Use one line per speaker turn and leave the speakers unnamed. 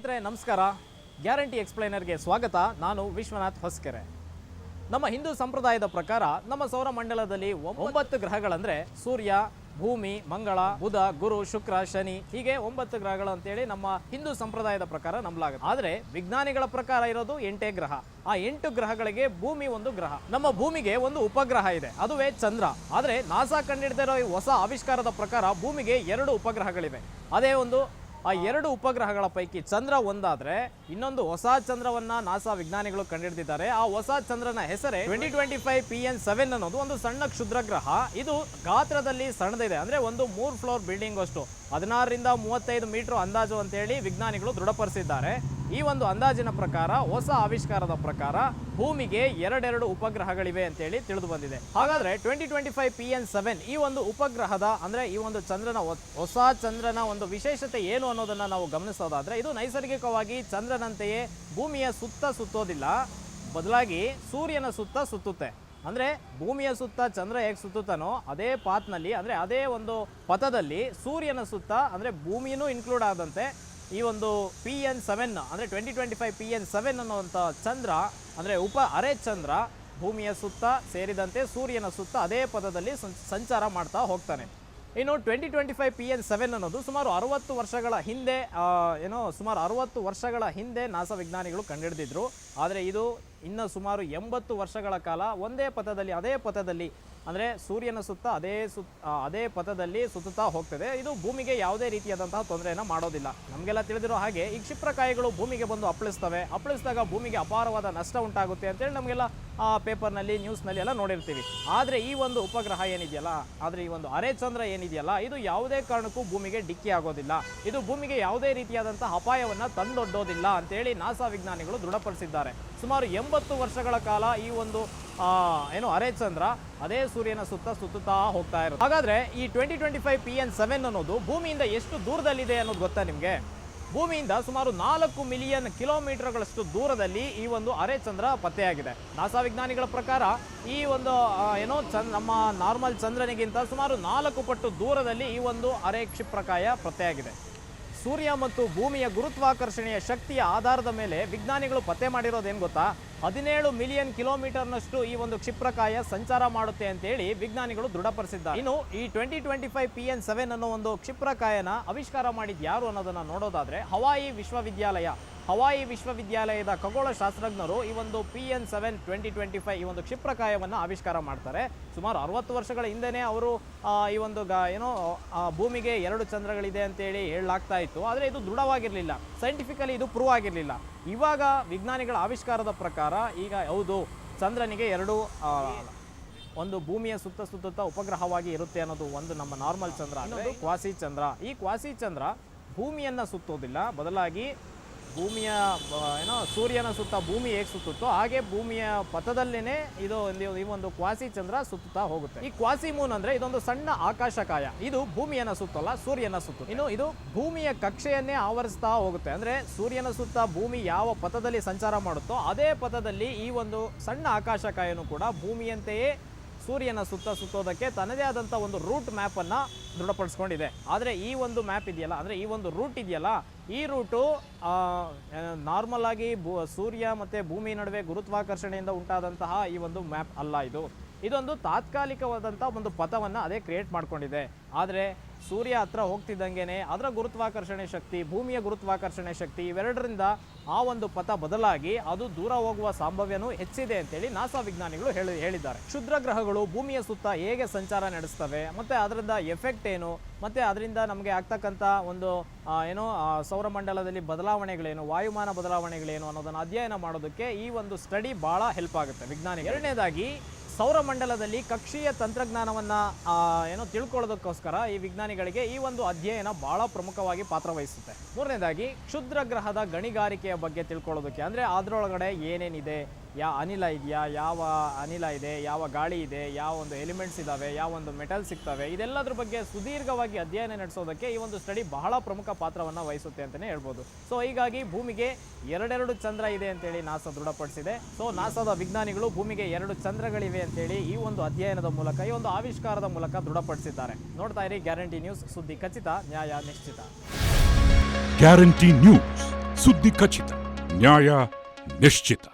ಸ್ನೇಹಿತರೆ, ನಮಸ್ಕಾರ. ಗ್ಯಾರಂಟಿ ಎಕ್ಸ್ಪ್ಲೈನರ್ಗೆ ಸ್ವಾಗತ. ನಾನು ವಿಶ್ವನಾಥ್ ಹೊಸ್ಕೆರೆ. ನಮ್ಮ ಹಿಂದೂ ಸಂಪ್ರದಾಯದ ಪ್ರಕಾರ ನಮ್ಮ ಸೌರಮಂಡಲದಲ್ಲಿ ಒಂಬತ್ತು ಗ್ರಹಗಳಂದ್ರೆ ಸೂರ್ಯ, ಭೂಮಿ, ಮಂಗಳ, ಬುಧ, ಗುರು, ಶುಕ್ರ, ಶನಿ ಹೀಗೆ ಒಂಬತ್ತು ಗ್ರಹಗಳು ಅಂತೇಳಿ ನಮ್ಮ ಹಿಂದೂ ಸಂಪ್ರದಾಯದ ಪ್ರಕಾರ ನಂಬಲಾಗುತ್ತೆ. ಆದ್ರೆ ವಿಜ್ಞಾನಿಗಳ ಪ್ರಕಾರ ಇರೋದು ಎಂಟೇ ಗ್ರಹ. ಆ ಎಂಟು ಗ್ರಹಗಳಿಗೆ ಭೂಮಿ ಒಂದು ಗ್ರಹ. ನಮ್ಮ ಭೂಮಿಗೆ ಒಂದು ಉಪಗ್ರಹ ಇದೆ. ಅದುವೇ ಚಂದ್ರ. ಆದ್ರೆ ನಾಸಾ ಕಂಡಿಡಿದಿರೋ ಈ ಹೊಸ ಆವಿಷ್ಕಾರದ ಪ್ರಕಾರ ಭೂಮಿಗೆ ಎರಡು ಉಪಗ್ರಹಗಳಿವೆ. ಅದೇ ಒಂದು ಆ ಎರಡು ಉಪಗ್ರಹಗಳ ಪೈಕಿ ಚಂದ್ರ ಒಂದಾದ್ರೆ ಇನ್ನೊಂದು ಹೊಸ ಚಂದ್ರವನ್ನ ನಾಸಾ ವಿಜ್ಞಾನಿಗಳು ಕಂಡುಹಿಡಿದಿದ್ದಾರೆ ಆ ಹೊಸ ಚಂದ್ರನ ಹೆಸರೇ twenty twenty five P N seven ಅನ್ನೋದು ಒಂದು ಸಣ್ಣ ಕ್ಷುದ್ರ ಗ್ರಹ ಇದು ಗಾತ್ರದಲ್ಲಿ ಸಣ್ಣದಿದೆ. ಅಂದ್ರೆ ಒಂದು ಮೂರ್ ಫ್ಲೋರ್ ಬಿಲ್ಡಿಂಗ್ ಅಷ್ಟು. ಹದಿನಾರರಿಂದ ಮೂವತ್ತೈದು ಮೀಟರ್ ಅಂದಾಜು ಅಂತೇಳಿ ವಿಜ್ಞಾನಿಗಳು ದೃಢಪಡಿಸಿದ್ದಾರೆ. ಈ ಒಂದು ಅಂದಾಜಿನ ಪ್ರಕಾರ, ಹೊಸ ಆವಿಷ್ಕಾರದ ಪ್ರಕಾರ ಭೂಮಿಗೆ ಎರಡೆರಡು ಉಪಗ್ರಹಗಳಿವೆ ಅಂತೇಳಿ ತಿಳಿದು ಬಂದಿದೆ. ಹಾಗಾದ್ರೆ twenty twenty five P N seven ಈ ಒಂದು ಉಪಗ್ರಹದ, ಅಂದ್ರೆ ಈ ಒಂದು ಚಂದ್ರನ ಹೊಸ ಚಂದ್ರನ ಒಂದು ವಿಶೇಷತೆ ಏನು ಅನ್ನೋದನ್ನ ನಾವು ಗಮನಿಸೋದಾದ್ರೆ, ಇದು ನೈಸರ್ಗಿಕವಾಗಿ ಚಂದ್ರನಂತೆಯೇ ಭೂಮಿಯ ಸುತ್ತ ಸುತ್ತೋದಿಲ್ಲ. ಬದಲಾಗಿ ಸೂರ್ಯನ ಸುತ್ತ ಸುತ್ತುತ್ತೆ. ಅಂದ್ರೆ ಭೂಮಿಯ ಸುತ್ತ ಚಂದ್ರ ಹೇಗೆ ಸುತ್ತುತ್ತಾನೋ ಅದೇ ಪಾತ್ನಲ್ಲಿ, ಅಂದ್ರೆ ಅದೇ ಒಂದು ಪಥದಲ್ಲಿ ಸೂರ್ಯನ ಸುತ್ತ, ಅಂದ್ರೆ ಭೂಮಿನೂ ಇನ್ಕ್ಲೂಡ್ ಆದಂತೆ ಈ ಒಂದು ಪಿ ಎನ್ ಸೆವೆನ್ ಅಂದರೆ twenty twenty five P N seven ಅನ್ನುವಂಥ ಚಂದ್ರ, ಅಂದರೆ ಉಪ ಅರೆ ಚಂದ್ರ, ಭೂಮಿಯ ಸುತ್ತ ಸೇರಿದಂತೆ ಸೂರ್ಯನ ಸುತ್ತ ಅದೇ ಪದದಲ್ಲಿ ಸಂಚಾರ ಮಾಡ್ತಾ ಹೋಗ್ತಾನೆ. ಇನ್ನು twenty twenty five P N seven ಅನ್ನೋದು ಸುಮಾರು ಅರುವತ್ತು ವರ್ಷಗಳ ಹಿಂದೆ ಏನೋ ಸುಮಾರು ಅರುವತ್ತು ವರ್ಷಗಳ ಹಿಂದೆ ನಾಸಾ ವಿಜ್ಞಾನಿಗಳು ಕಂಡುಹಿಡಿದಿದ್ರು. ಆದರೆ ಇದು ಇನ್ನು ಸುಮಾರು ಎಂಬತ್ತು ವರ್ಷಗಳ ಕಾಲ ಒಂದೇ ಪಥದಲ್ಲಿ, ಅದೇ ಪಥದಲ್ಲಿ, ಅಂದರೆ ಸೂರ್ಯನ ಸುತ್ತ ಅದೇ ಸುತ್ತ ಅದೇ ಪಥದಲ್ಲಿ ಸುತ್ತುತ್ತಾ ಹೋಗ್ತದೆ. ಇದು ಭೂಮಿಗೆ ಯಾವುದೇ ರೀತಿಯಾದಂತಹ ತೊಂದರೆಯನ್ನು ಮಾಡೋದಿಲ್ಲ. ನಮಗೆಲ್ಲ ತಿಳಿದಿರೋ ಹಾಗೆ ಈ ಕ್ಷಿಪ್ರಕಾಯಿಗಳು ಭೂಮಿಗೆ ಬಂದು ಅಪ್ಪಳಿಸ್ತವೆ. ಅಪ್ಪಳಿಸಿದಾಗ ಭೂಮಿಗೆ ಅಪಾರವಾದ ನಷ್ಟ ಉಂಟಾಗುತ್ತೆ ಅಂತೇಳಿ ನಮಗೆಲ್ಲ ಪೇಪರ್ನಲ್ಲಿ, ನ್ಯೂಸ್ನಲ್ಲಿ ಎಲ್ಲ ನೋಡಿರ್ತೀವಿ. ಆದರೆ ಈ ಒಂದು ಉಪಗ್ರಹ ಏನಿದೆಯಲ್ಲ, ಆದರೆ ಈ ಒಂದು ಅರೆ ಚಂದ್ರ ಏನಿದೆಯಲ್ಲ, ಇದು ಯಾವುದೇ ಕಾರಣಕ್ಕೂ ಭೂಮಿಗೆ ಡಿಕ್ಕಿ ಆಗೋದಿಲ್ಲ. ಇದು ಭೂಮಿಗೆ ಯಾವುದೇ ರೀತಿಯಾದಂಥ ಅಪಾಯವನ್ನು ತಂದೊಡ್ಡೋದಿಲ್ಲ ಅಂತೇಳಿ ನಾಸಾ ವಿಜ್ಞಾನಿಗಳು ದೃಢಪಡಿಸಿದ್ದಾರೆ. ಸುಮಾರು ಎಂಬತ್ತು ವರ್ಷಗಳ ಕಾಲ ಈ ಒಂದು ಏನು ಅರೆ ಚಂದ್ರ ಅದೇ ಸೂರ್ಯನ ಸುತ್ತ ಸುತ್ತುತ್ತಾ ಹೋಗ್ತಾ ಇರುತ್ತೆ. ಹಾಗಾದ್ರೆ ಈ twenty twenty five P N seven ಅನ್ನೋದು ಭೂಮಿಯಿಂದ ಎಷ್ಟು ದೂರದಲ್ಲಿದೆ ಅನ್ನೋದು ಗೊತ್ತಾ ನಿಮಗೆ? ಭೂಮಿಯಿಂದ ಸುಮಾರು ನಾಲ್ಕು ಮಿಲಿಯನ್ ಕಿಲೋಮೀಟರ್ಗಳಷ್ಟು ದೂರದಲ್ಲಿ ಈ ಒಂದು ಅರೆ ಚಂದ್ರ ಪತ್ತೆಯಾಗಿದೆ. ನಾಸಾ ವಿಜ್ಞಾನಿಗಳ ಪ್ರಕಾರ ಈ ಒಂದು ಏನೋ ಚಂದ್ ನಮ್ಮ ನಾರ್ಮಲ್ ಚಂದ್ರನಿಗಿಂತ ಸುಮಾರು ನಾಲ್ಕು ಪಟ್ಟು ದೂರದಲ್ಲಿ ಈ ಒಂದು ಅರೆ ಕ್ಷಿಪ್ರಕಾಯ ಪತ್ತೆಯಾಗಿದೆ. ಸೂರ್ಯ ಮತ್ತು ಭೂಮಿಯ ಗುರುತ್ವಾಕರ್ಷಣೆಯ ಶಕ್ತಿಯ ಆಧಾರದ ಮೇಲೆ ವಿಜ್ಞಾನಿಗಳು ಪತ್ತೆ ಮಾಡಿರೋದೇನು ಗೊತ್ತಾ? ಹದಿನೇಳು ಮಿಲಿಯನ್ ಕಿಲೋಮೀಟರ್ನಷ್ಟು ಈ ಒಂದು ಕ್ಷಿಪ್ರಕಾಯ ಸಂಚಾರ ಮಾಡುತ್ತೆ ಅಂತೇಳಿ ವಿಜ್ಞಾನಿಗಳು ದೃಢಪಡಿಸಿದ್ದಾರೆ. ಇನ್ನು ಈ twenty twenty five P N seven ಅನ್ನೋ ಒಂದು ಕ್ಷಿಪ್ರಕಾಯನ ಆವಿಷ್ಕಾರ ಮಾಡಿದ್ ಯಾರು ಅನ್ನೋದನ್ನ ನೋಡೋದಾದ್ರೆ ಹವಾಯಿ ವಿಶ್ವವಿದ್ಯಾಲಯ. ಹವಾಯಿ ವಿಶ್ವವಿದ್ಯಾಲಯದ ಖಗೋಳ ಶಾಸ್ತ್ರಜ್ಞರು ಈ ಒಂದು P N seven twenty twenty five ಈ ಒಂದು ಕ್ಷಿಪ್ರಕಾಯವನ್ನು ಆವಿಷ್ಕಾರ ಮಾಡ್ತಾರೆ. ಸುಮಾರು ಅರವತ್ತು ವರ್ಷಗಳ ಹಿಂದೆಯೇ ಅವರು ಈ ಒಂದು ಗ ಏನೋ ಭೂಮಿಗೆ ಎರಡು ಚಂದ್ರಗಳಿದೆ ಅಂತೇಳಿ ಹೇಳಲಾಗ್ತಾ ಇತ್ತು. ಆದರೆ ಇದು ದೃಢವಾಗಿರಲಿಲ್ಲ. ಸೈಂಟಿಫಿಕಲಿ ಇದು ಪ್ರೂವ್ ಆಗಿರಲಿಲ್ಲ. ಇವಾಗ ವಿಜ್ಞಾನಿಗಳ ಆವಿಷ್ಕಾರದ ಪ್ರಕಾರ ಈಗ ಹೌದು ಚಂದ್ರನಿಗೆ ಎರಡು ಒಂದು ಭೂಮಿಯ ಸುತ್ತ ಸುತ್ತ ಉಪಗ್ರಹವಾಗಿ ಇರುತ್ತೆ ಅನ್ನೋದು ಒಂದು ನಮ್ಮ ನಾರ್ಮಲ್ ಚಂದ್ರ ಅನ್ನೋದು ಕ್ವಾಸಿ ಚಂದ್ರ ಈ ಕ್ವಾಸಿ ಚಂದ್ರ ಭೂಮಿಯನ್ನು ಸುತ್ತೋದಿಲ್ಲ. ಬದಲಾಗಿ ಭೂಮಿಯ ಏನೋ ಸೂರ್ಯನ ಸುತ್ತ ಭೂಮಿ ಹೇಗೆ ಸುತ್ತುತ್ತೋ ಹಾಗೆ ಭೂಮಿಯ ಪಥದಲ್ಲೇನೆ ಇದು ಈ ಒಂದು ಕ್ವಾಸಿ ಚಂದ್ರ ಸುತ್ತುತ್ತಾ ಹೋಗುತ್ತೆ. ಈ ಕ್ವಾಸಿ ಮೂನ್ ಅಂದ್ರೆ ಇದೊಂದು ಸಣ್ಣ ಆಕಾಶಕಾಯ. ಇದು ಭೂಮಿಯನ್ನ ಸುತ್ತಲ್ಲ, ಸೂರ್ಯನ ಸುತ್ತು. ಇನ್ನು ಇದು ಭೂಮಿಯ ಕಕ್ಷೆಯನ್ನೇ ಆವರಿಸ್ತಾ ಹೋಗುತ್ತೆ. ಅಂದ್ರೆ ಸೂರ್ಯನ ಸುತ್ತ ಭೂಮಿ ಯಾವ ಪಥದಲ್ಲಿ ಸಂಚಾರ ಮಾಡುತ್ತೋ ಅದೇ ಪಥದಲ್ಲಿ ಈ ಒಂದು ಸಣ್ಣ ಆಕಾಶಕಾಯನು ಕೂಡ ಭೂಮಿಯಂತೆಯೇ ಸೂರ್ಯನ ಸುತ್ತ ಸುತ್ತೋದಕ್ಕೆ ತನ್ನದೇ ಆದಂಥ ಒಂದು ರೂಟ್ ಮ್ಯಾಪನ್ನು ದೃಢಪಡಿಸ್ಕೊಂಡಿದೆ. ಆದರೆ ಈ ಒಂದು ಮ್ಯಾಪ್ ಇದೆಯಲ್ಲ, ಅಂದ್ರೆ ಈ ಒಂದು ರೂಟ್ ಇದೆಯಲ್ಲ ಈ ರೂಟು ನಾರ್ಮಲ್ ಆಗಿ ಸೂರ್ಯ ಮತ್ತು ಭೂಮಿ ನಡುವೆ ಗುರುತ್ವಾಕರ್ಷಣೆಯಿಂದ ಉಂಟಾದಂತಹ ಈ ಒಂದು ಮ್ಯಾಪ್ ಅಲ್ಲ ಇದು. ಇದೊಂದು ತಾತ್ಕಾಲಿಕವಾದಂಥ ಒಂದು ಪಥವನ್ನು ಅದೇ ಕ್ರಿಯೇಟ್ ಮಾಡ್ಕೊಂಡಿದೆ. ಆದರೆ ಸೂರ್ಯ ಹತ್ರ ಹೋಗ್ತಿದ್ದಂಗೆ ಅದರ ಗುರುತ್ವಾಕರ್ಷಣೆ ಶಕ್ತಿ, ಭೂಮಿಯ ಗುರುತ್ವಾಕರ್ಷಣೆ ಶಕ್ತಿ ಇವೆರಡರಿಂದ ಆ ಒಂದು ಪಥ ಬದಲಾಗಿ ಅದು ದೂರ ಹೋಗುವ ಸಂಭವ್ಯನೂ ಹೆಚ್ಚಿದೆ ಅಂತೇಳಿ ನಾಸಾ ವಿಜ್ಞಾನಿಗಳು ಹೇಳಿ, ಹೇಳಿದ್ದಾರೆ. ಕ್ಷುದ್ರ ಗ್ರಹಗಳು ಭೂಮಿಯ ಸುತ್ತ ಹೇಗೆ ಸಂಚಾರ ನಡೆಸ್ತವೆ, ಮತ್ತು ಅದರಿಂದ ಎಫೆಕ್ಟ್ ಏನು, ಮತ್ತು ಅದರಿಂದ ನಮಗೆ ಆಗ್ತಕ್ಕಂಥ ಒಂದು ಏನು ಸೌರಮಂಡಲದಲ್ಲಿ ಬದಲಾವಣೆಗಳೇನು, ವಾಯುಮಾನ ಬದಲಾವಣೆಗಳೇನು ಅನ್ನೋದನ್ನು ಅಧ್ಯಯನ ಮಾಡೋದಕ್ಕೆ ಈ ಒಂದು ಸ್ಟಡಿ ಭಾಳ ಹೆಲ್ಪ್ ಆಗುತ್ತೆ ವಿಜ್ಞಾನಿ ಎರಡನೇದಾಗಿ ಸೌರಮಂಡಲದಲ್ಲಿ ಕಕ್ಷೀಯ ತಂತ್ರಜ್ಞಾನವನ್ನ ಏನೋ ತಿಳ್ಕೊಳ್ಳೋದಕ್ಕೋಸ್ಕರ ಈ ವಿಜ್ಞಾನಿಗಳಿಗೆ ಈ ಒಂದು ಅಧ್ಯಯನ ಬಹಳ ಪ್ರಮುಖವಾಗಿ ಪಾತ್ರ ವಹಿಸುತ್ತೆ. ಮೂರನೇದಾಗಿ, ಕ್ಷುದ್ರ ಗ್ರಹದ ಗಣಿಗಾರಿಕೆಯ ಬಗ್ಗೆ ತಿಳ್ಕೊಳ್ಳೋದಕ್ಕೆ, ಅಂದ್ರೆ ಅದರೊಳಗಡೆ ಏನೇನಿದೆ ಯಾ ಅನಿಲ ಇದೆಯಾ, ಯಾವ ಅನಿಲ ಇದೆ, ಯಾವ ಗಾಳಿ ಇದೆ, ಯಾವ ಒಂದು ಎಲಿಮೆಂಟ್ಸ್ ಇದಾವೆ, ಯಾವ ಒಂದು ಮೆಟಲ್ ಸಿಗ್ತವೆ, ಇದೆಲ್ಲದ್ರ ಬಗ್ಗೆ ಸುದೀರ್ಘವಾಗಿ ಅಧ್ಯಯನ ನಡೆಸೋದಕ್ಕೆ ಈ ಒಂದು ಸ್ಟಡಿ ಬಹಳ ಪ್ರಮುಖ ಪಾತ್ರವನ್ನು ವಹಿಸುತ್ತೆ ಅಂತಲೇ ಹೇಳ್ಬೋದು. ಸೊ ಹೀಗಾಗಿ ಭೂಮಿಗೆ ಎರಡೆರಡು ಚಂದ್ರ ಇದೆ ಅಂತೇಳಿ ನಾಸಾ ದೃಢಪಡಿಸಿದೆ. ಸೊ ನಾಸಾದ ವಿಜ್ಞಾನಿಗಳು ಭೂಮಿಗೆ ಎರಡು ಚಂದ್ರಗಳಿವೆ ಅಂತೇಳಿ ಈ ಒಂದು ಅಧ್ಯಯನದ ಮೂಲಕ, ಈ ಒಂದು ಆವಿಷ್ಕಾರದ ಮೂಲಕ ದೃಢಪಡಿಸಿದ್ದಾರೆ. ನೋಡ್ತಾ ಇರಿ ಗ್ಯಾರಂಟಿ ನ್ಯೂಸ್ ಸುದ್ದಿ ಖಚಿತ, ನ್ಯಾಯ ನಿಶ್ಚಿತ.
ಗ್ಯಾರಂಟಿ ನ್ಯೂಸ್ ಸುದ್ದಿ ಖಚಿತ, ನ್ಯಾಯ ನಿಶ್ಚಿತ.